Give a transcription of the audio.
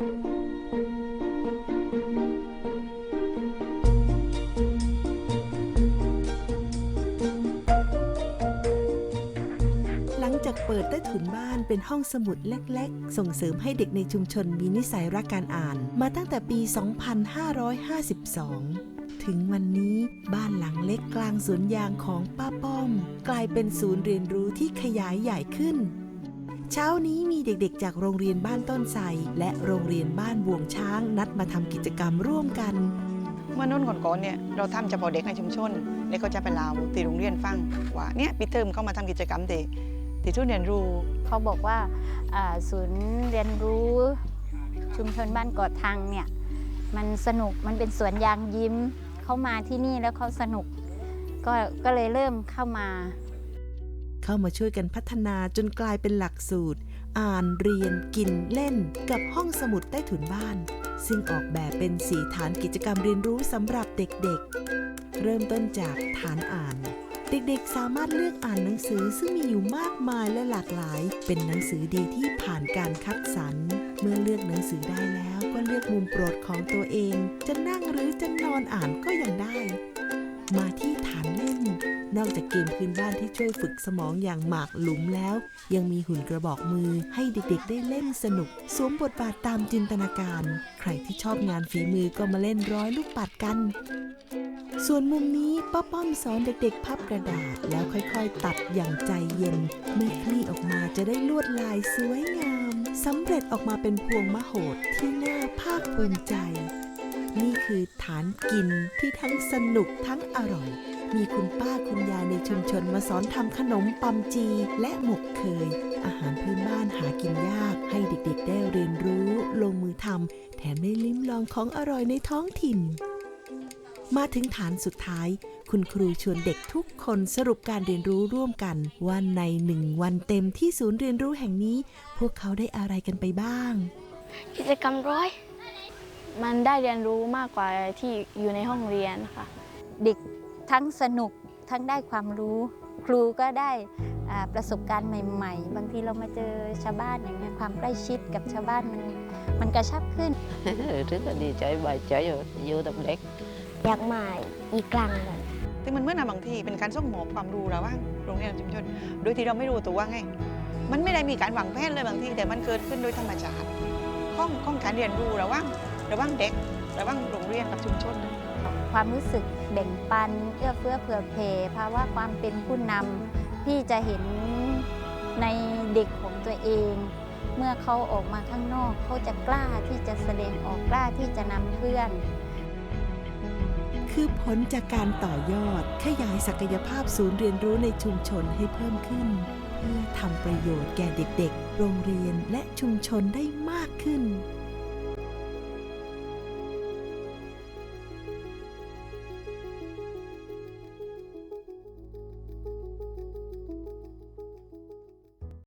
หลังจากเปิดใต้ถุนบ้านเป็นห้องสมุดเล็กๆ ส่งเสริมให้เด็กในชุมชนมีนิสัยรักการอ่าน มาตั้งแต่ปี 2552ถึงวันนี้บ้านหลังเล็กกลางสวนยางของป้าป้อม กลายเป็นศูนย์เรียนรู้ที่ขยายใหญ่ขึ้น เช้านี้มีเด็กๆ จากโรงเรียนบ้านต้นไทรและโรงเรียนบ้านบวงช้างนัดมาทำกิจกรรมร่วมกัน เมื่อนุ่นก่อนๆเนี่ยเราทำเฉพาะเด็กในชุมชนแล้วก็จะไปเล่าตีโรงเรียนฟังว่าเนี่ยปีเทอมเขามาทำกิจกรรมเด็กที่ทุนเรียนรู้เขาบอกว่าอ่าศูนย์เรียนรู้ชุมชนบ้านเกาะทางเนี่ยมันสนุกมันเป็นสวนยางยิ้มเขามาที่นี่แล้วเขาสนุกก็ก็เลยเริ่มเข้ามา เข้ามาช่วยกันพัฒนาจนกลายเป็นหลักสูตร อ่านเรียนกินเล่นกับห้องสมุดใต้ถุนบ้าน ซึ่งออกแบบเป็นสีฐานกิจกรรมเรียนรู้สำหรับเด็กๆ เริ่มต้นจากฐานอ่านเด็กๆ สามารถเลือกอ่านหนังสือซึ่งมีอยู่มากมายและหลากหลาย เป็นหนังสือดีที่ผ่านการคัดสรร เมื่อเลือกหนังสือได้แล้วก็เลือกมุมโปรดของตัวเอง จะนั่งหรือจะนอนอ่านก็ยังได้ มาที่ฐานเล่ นอกจากเกมพื้นบ้านที่ช่วยฝึกสมองอย่างหมากหลุมแล้ว ยังมีหุ่นกระบอกมือให้เด็กๆ ได้เล่นสนุก สวมบทบาทตามจินตนาการ ใครที่ชอบงานฝีมือก็มาเล่นร้อยลูกปัดกัน ส่วนมุมนี้ป้าป้อมสอนเด็กๆ พับกระดาษ แล้วค่อยๆ ตัดอย่างใจเย็น เมื่อคลี่ออกมาจะได้ลวดลายสวยงามสำเร็จออกมาเป็นพวงมโหดที่น่าภาคภูมิใจ นี่คือฐานกินที่ทั้งสนุกทั้งอร่อย มีคุณป้าคุณยายในชุมชนมาสอนทำขนมปัมจีและหมกเคย อาหารพื้นบ้านหากินยาก ให้เด็กๆได้เรียนรู้ลงมือทำแถมได้ลิ้มลองของอร่อยในท้องถิ่น มาถึงฐานสุดท้าย คุณครูชวนเด็กทุกคนสรุปการเรียนรู้ร่วมกัน ว่าในหนึ่งวันเต็มที่ศูนย์เรียนรู้แห่งนี้ พวกเขาได้อะไรกันไปบ้าง กิจกรรมร้อย มันได้เรียนรู้มากกว่าที่อยู่ในห้องเรียนค่ะ เด็กทั้งสนุกทั้งได้ความรู้ ครูก็ได้อ่าประสบการณ์ใหม่ ๆ บางทีเรามาเจอชาวบ้านอย่างเงี้ยความใกล้ชิดกับชาวบ้านมันมันกระชับขึ้น rất là đi chơi bài chơi rồi vô tập đếch อยากมาอีกครั้งหนึ่งซึ่งมันเหมื่อนนะบางทีเป็นการส่งมอบความรู้ระหว่างโรงเรียนกับชุมชน โดยที่เราไม่รู้ตัวไง มันไม่ได้มีการวางแผนเลยบางทีแต่มันเกิดขึ้นโดยธรรมชาติข้องข้องการเรียนรู้ระหว่าง ระหว่างเด็กระหว่างโรงเรียนกับชุมชนความรู้สึกแบ่งปันเอื้อเฟื้อเผื่อแผ่ภาวะความเป็นผู้นำพี่จะเห็นในเด็กของตัวเอง เมื่อเขาออกมาข้างนอกเขาจะกล้าที่จะแสดงออกกล้าที่จะนำเพื่อน คือผลจากการต่อยอดขยายศักยภาพศูนย์เรียนรู้ในชุมชนให้เพิ่มขึ้น เพื่อทำประโยชน์แก่เด็กๆ โรงเรียนและชุมชนได้มากขึ้น